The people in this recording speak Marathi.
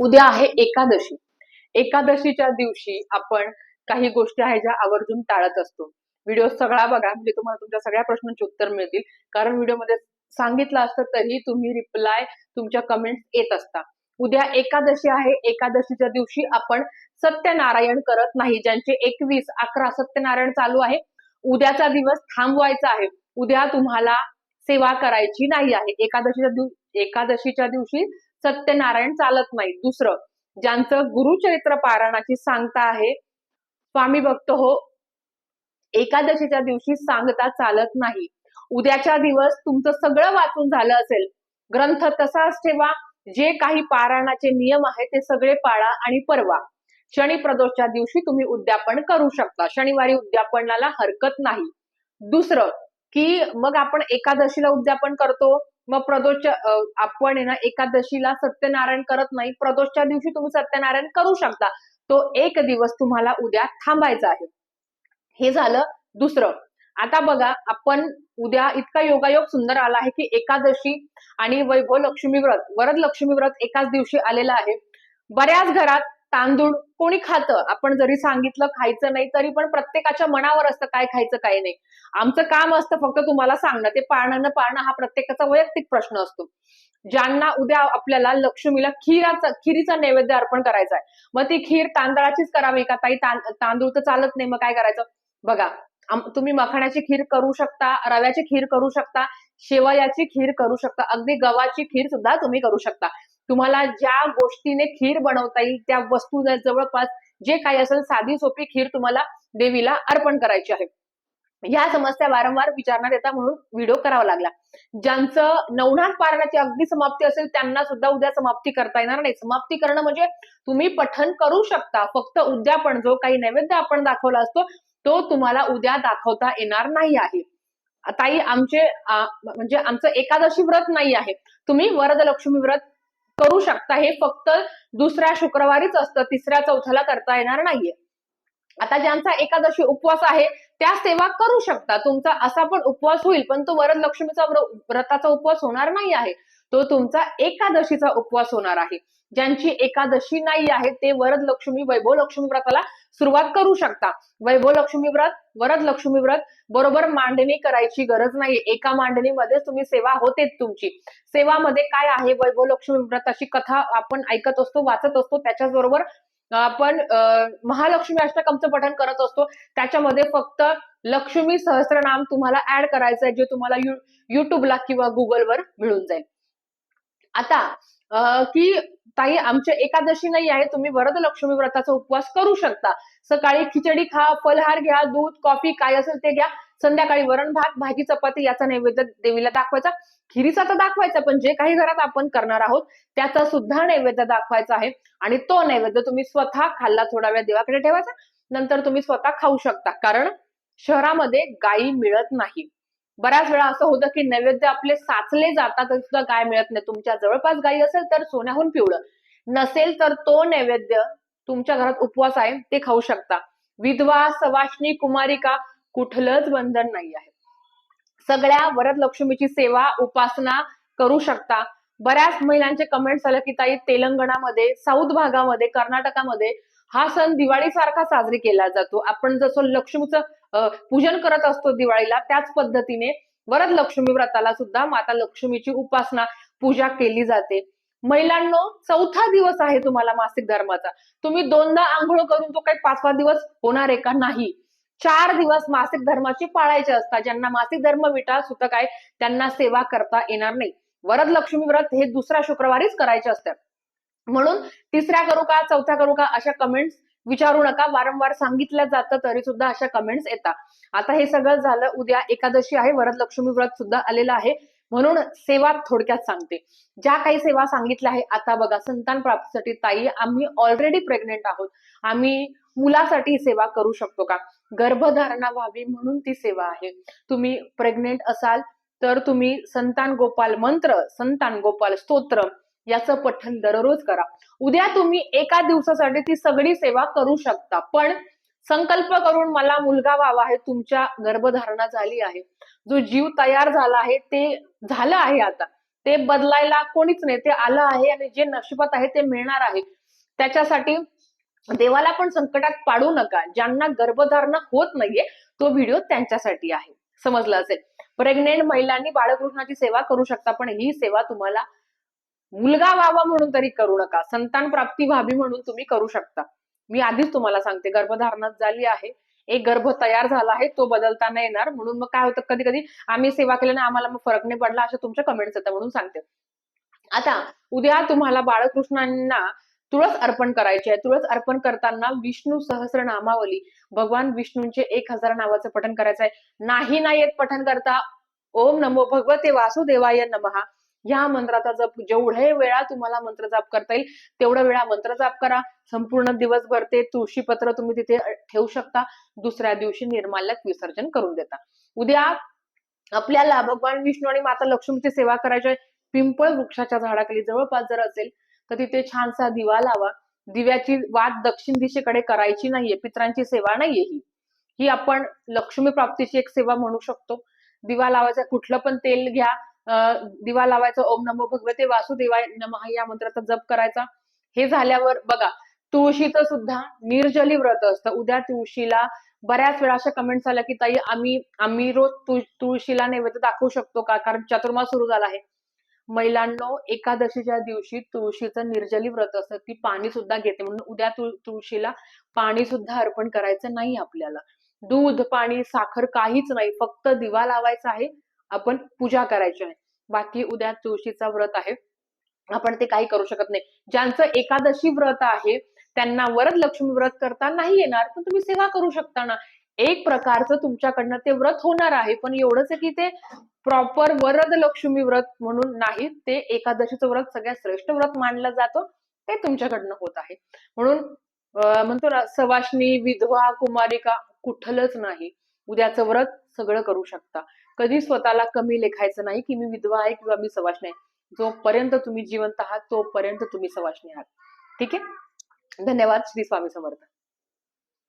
उद्या आहे एकादशी. एकादशीच्या दिवशी आपण काही गोष्टी आहेत ज्या आवर्जून टाळत असतो. व्हिडिओ सगळा बघा म्हणजे तुम्हाला तुमच्या सगळ्या प्रश्नांची उत्तर मिळतील. कारण व्हिडिओमध्ये सांगितलं असतं तरी तुम्ही रिप्लाय तुमच्या कमेंट येत असता. उद्या एकादशी आहे एकादशीच्या दिवशी आपण सत्यनारायण करत नाही ज्यांचे एकवीस अकरा सत्यनारायण चालू आहे. उद्याचा दिवस थांबवायचा आहे. उद्या तुम्हाला सेवा करायची नाही आहे. एकादशीच्या दिवशी एकादशीच्या दिवशी सत्यनारायण चालत नाही दुसरं ज्यांचं गुरुचरित्र पारायणाची सांगता आहे स्वामी भक्त हो एकादशीच्या दिवशी सांगता चालत नाही. उद्याच्या दिवस तुमचं सगळं वाचून झालं असेल. ग्रंथ तसाच ठेवा जे काही पारायणाचे नियम आहेत ते सगळे पाळा आणि परवा. शनी प्रदोषच्या दिवशी तुम्ही उद्यापन करू शकता. शनिवारी उद्यापनाला हरकत नाही. दुसरं की मग आपण एकादशीला उद्यापन करतो? मग प्रदोषच्या आपण आहे ना एकादशीला सत्यनारायण करत नाही. प्रदोषच्या दिवशी तुम्ही सत्यनारायण करू शकता. तो एक दिवस तुम्हाला उद्या थांबायचा आहे. हे झालं दुसरं. आता बघा आपण उद्या इतका योगायोग सुंदर आला आहे की एकादशी आणि वैभव लक्ष्मी व्रत वरद लक्ष्मी व्रत एकाच दिवशी आलेलं आहे. बऱ्याच घरात तांदूळ कोणी खातं? आपण जरी सांगितलं खायचं नाही तरी पण प्रत्येकाच्या मनावर असतं काय खायचं काय नाही. आमचं काम असतं फक्त तुम्हाला सांगणं. ते पाळणं न पाळणं हा प्रत्येकाचा वैयक्तिक प्रश्न असतो. ज्यांना उद्या आपल्याला लक्ष्मीला खीराचा खिरीचा नैवेद्य अर्पण करायचा आहे मग ती खीर तांदळाचीच करावी का? ताई तांदूळ तर चालत नाही मग काय करायचं? बघा तुम्ही मखाण्याची खीर करू शकता रव्याची खीर करू शकता शेवयाची खीर करू शकता अगदी गव्हाची खीर सुद्धा तुम्ही करू शकता. तुम्हाला ज्या गोष्टीने खीर बनवता येईल त्या वस्तू जवळपास जे काही असेल साधी सोपी खीर तुम्हाला देवीला अर्पण करायची आहे. या समस्या वारंवार विचारण्यात येतात म्हणून व्हिडिओ करावा लागला. ज्यांचं नवनाथ पारणाची अगदी समाप्ती असेल त्यांना सुद्धा उद्या समाप्ती करता येणार नाही. समाप्ती करणं म्हणजे तुम्ही पठन करू शकता. फक्त उद्या पण जो काही नैवेद्य आपण दाखवला असतो तो तुम्हाला उद्या दाखवता येणार नाही आहे. ताई आमचे म्हणजे आमचं एकादशी व्रत नाही आहे. तुम्ही वरद लक्ष्मी व्रत करू शकता. हे फक्त दुसऱ्या शुक्रवारीच असतं. तिसऱ्या चौथ्याला करता येणार नाहीये. आता ज्यांचा एकादशी उपवास आहे त्या सेवा करू शकता. तुमचा असा पण उपवास होईल पण तो वरद लक्ष्मीचा व्रताचा उपवास होणार नाही आहे. तो तुमचा एकादशीचा उपवास होणार आहे. ज्यांची एकादशी नाही आहे ते वरद लक्ष्मी वैभव लक्ष्मी व्रताला सुरुवात करू शकता. वैभव लक्ष्मी व्रत वरद लक्ष्मी व्रत बरोबर मांडणी करायची गरज नाही एका मांडणीमध्ये तुम्ही सेवा होतेच तुमची. सेवामध्ये काय आहे? वैभव लक्ष्मी व्रत अशी कथा आपण ऐकत असतो वाचत असतो. त्याच्याच बरोबर आपण अं, महालक्ष्मी अष्टकमचं पठण करत असतो. त्याच्यामध्ये फक्त लक्ष्मी सहस्रनाम तुम्हाला ऍड करायचं आहे जे तुम्हाला यु युट्यूबला किंवा गुगलवर मिळून जाईल. आता की ताई आमच्या एकादशी नाही आहे तुम्ही वरद लक्ष्मी व्रताचा उपवास करू शकता. सकाळी खिचडी खा फलहार घ्या दूध कॉफी काय असेल ते घ्या. संध्याकाळी वरण भात भाजी चपाती याचा नैवेद्य देवीला दाखवायचा. खिरीचा तर दाखवायचा पण जे काही घरात आपण करणार आहोत त्याचा सुद्धा नैवेद्य दाखवायचा आहे. आणि तो नैवेद्य तुम्ही स्वतः खाल्ला थोडा वेळ देवाकडे ठेवायचा. नंतर तुम्ही स्वतः खाऊ शकता. कारण शहरामध्ये गायी मिळत नाही. बऱ्याच वेळा असं होतं की नैवेद्य आपले साचले जातात सुद्धा गाय मिळत नाही. तुमच्या जवळपास गायी असेल तर सोन्याहून पिवळं. नसेल तर तो नैवेद्य तुमच्या घरात उपवास आहे ते खाऊ शकता. विधवा सवाष्णी कुमारिका कुठलंच बंधन नाही आहे. सगळ्या वरद लक्ष्मीची सेवा उपासना करू शकता. बऱ्याच महिलांचे कमेंट्स आलं की ताई तेलंगणामध्ये साऊथ भागामध्ये कर्नाटकामध्ये हा सण दिवाळी सारखा साजरी केला जातो. आपण जसं लक्ष्मीचं पूजन करत असतो दिवाळीला त्याच पद्धतीने वरद लक्ष्मी व्रताला सुद्धा माता लक्ष्मीची उपासना पूजा केली जाते. महिलांनो चौथा दिवस आहे तुम्हाला मासिक धर्माचा. तुम्ही दोनदा आंघोळ करून तो काही पाचवा दिवस होणार आहे का? नाही. चार दिवस मासिक धर्माचे पाळायचे असतात. ज्यांना मासिक धर्म विटा सुतक काय त्यांना सेवा करता येणार नाही. वरद लक्ष्मी व्रत हे दुसऱ्या शुक्रवारीच करायचे असतात. म्हणून तिसऱ्या करू का चौथ्या करू का अशा कमेंट्स विचारू नका वारंवार सांगितलं जातं तरी सुद्धा अशा कमेंट्स येतात. आता हे सगळं झालं उद्या एकादशी आहे वरद लक्ष्मी व्रत सुद्धा आलेलं आहे. म्हणून सेवा थोडक्यात सांगते. ज्या काही सेवा सांगितल्या आहे आता बघा संतान प्राप्तीसाठी ताई आम्ही ऑलरेडी प्रेग्नेंट आहोत. आम्ही मुलासाठी सेवा करू शकतो का? गर्भधारणा व्हावी म्हणून ती सेवा आहे. तुम्ही प्रेग्नेंट असाल तर तुम्ही संतान गोपाल मंत्र संतान गोपाल स्तोत्र याचं पठण दररोज करा. उद्या तुम्ही एका दिवसासाठी ती सगळी सेवा करू शकता. पण संकल्प करून मला मुलगा व्हावा आहे तुमच्या गर्भधारणा झाली आहे. जो जीव तयार झाला आहे ते झालं आहे आता. ते बदलायला कोणीच नाही. ते आलं आहे आणि जे नशिबात आहे ते मिळणार आहे. त्याच्यासाठी देवाला पण संकटात पाडू नका. ज्यांना गर्भधारणा होत नाहीये तो व्हिडिओ त्यांच्यासाठी आहे. समजलं असेल? प्रेग्नेंट महिलांनी बाळकृष्णाची सेवा करू शकता पण ही सेवा तुम्हाला मुलगा व्हावा म्हणून तरी करू नका. संतान प्राप्ती व्हावी म्हणून तुम्ही करू शकता. मी आधीच तुम्हाला सांगते गर्भधारणा झाली आहे. एक गर्भ तयार झाला आहे तो बदलता नाही येणार. म्हणून मग काय होतं कधी कधी आम्ही सेवा केल्याने आम्हाला मग फरक नाही पडला अशा तुमच्या कमेंट्स येतात म्हणून सांगते. आता उद्या तुम्हाला बाळकृष्णांना तुळस अर्पण करायची आहे. तुळस अर्पण करताना विष्णू सहस्र नामावली भगवान विष्णूंचे एक हजार नावाचं पठण करायचं आहे नाही नाही येत पठण करता. ओम नमो भगवते वासुदेवाय नमहा या मंत्राचा जप जेवढे वेळा तुम्हाला मंत्र जाप करता येईल तेवढ्या वेळा मंत्र जाप करा. संपूर्ण दिवसभर ते तुळशी पत्र तुम्ही तिथे ठेवू शकता. दुसऱ्या दिवशी निर्माल्यात विसर्जन करून देता. उद्या आपल्याला भगवान विष्णू आणि माता लक्ष्मीची सेवा करायची पिंपळ वृक्षाच्या झाडाखाली जवळपास जर असेल तर तिथे छानसा दिवा लावा. दिव्याची वाट दक्षिण दिशेकडे करायची नाहीये पित्रांची सेवा नाहीये ही. ही आपण लक्ष्मी प्राप्तीची एक सेवा म्हणू शकतो. दिवा लावायचा कुठलं पण तेल घ्या. दिवा लावायचा ओम नमो भगवते वासुदेवाय नमः या मंत्राचा जप करायचा. हे झाल्यावर बघा तुळशीचं सुद्धा निर्जली व्रत असतं. उद्या तुळशीला बऱ्याच वेळा अशा कमेंट्स आल्या की ताई आम्ही आम्ही रोज तुळ- तुळशीला नैवेद्य दाखवू शकतो का? कारण चातुर्मास सुरू झाला आहे. महिलांनो एकादशीच्या दिवशी तुळशीचं निर्जली व्रत असतं. ती पाणी सुद्धा घेते. म्हणून उद्या तुळशीला पाणी सुद्धा अर्पण करायचं नाही आपल्याला. दूध पाणी साखर काहीच नाही. फक्त दिवा लावायचा आहे. आपण पूजा करायची आहे. बाकी उद्या तुळशीचा व्रत आहे. आपण ते काही करू शकत नाही. ज्यांचं एकादशी व्रत आहे त्यांना वरद लक्ष्मी व्रत करता नाही येणार पण तुम्ही सेवा करू शकता ना. एक प्रकारचं तुमच्याकडनं ते व्रत होणार आहे पण एवढंच की ते प्रॉपर वरद लक्ष्मी व्रत म्हणून नाही ते एकादशीचं व्रत सगळ्यात श्रेष्ठ व्रत मानलं जातं ते तुमच्याकडनं होत आहे. म्हणून म्हणतो ना सवाष्णी विधवा कुमारिका कुठलंच नाही. उद्याचं व्रत सगळं करू शकता. कधी स्वतःला कमी लेखायचं नाही की मी विधवा आहे किंवा मी सवाष्णी आहे. जोपर्यंत तुम्ही जिवंत आहात तोपर्यंत तुम्ही सवाष्णी आहात. ठीक आहे? धन्यवाद. श्री स्वामी समर्थ.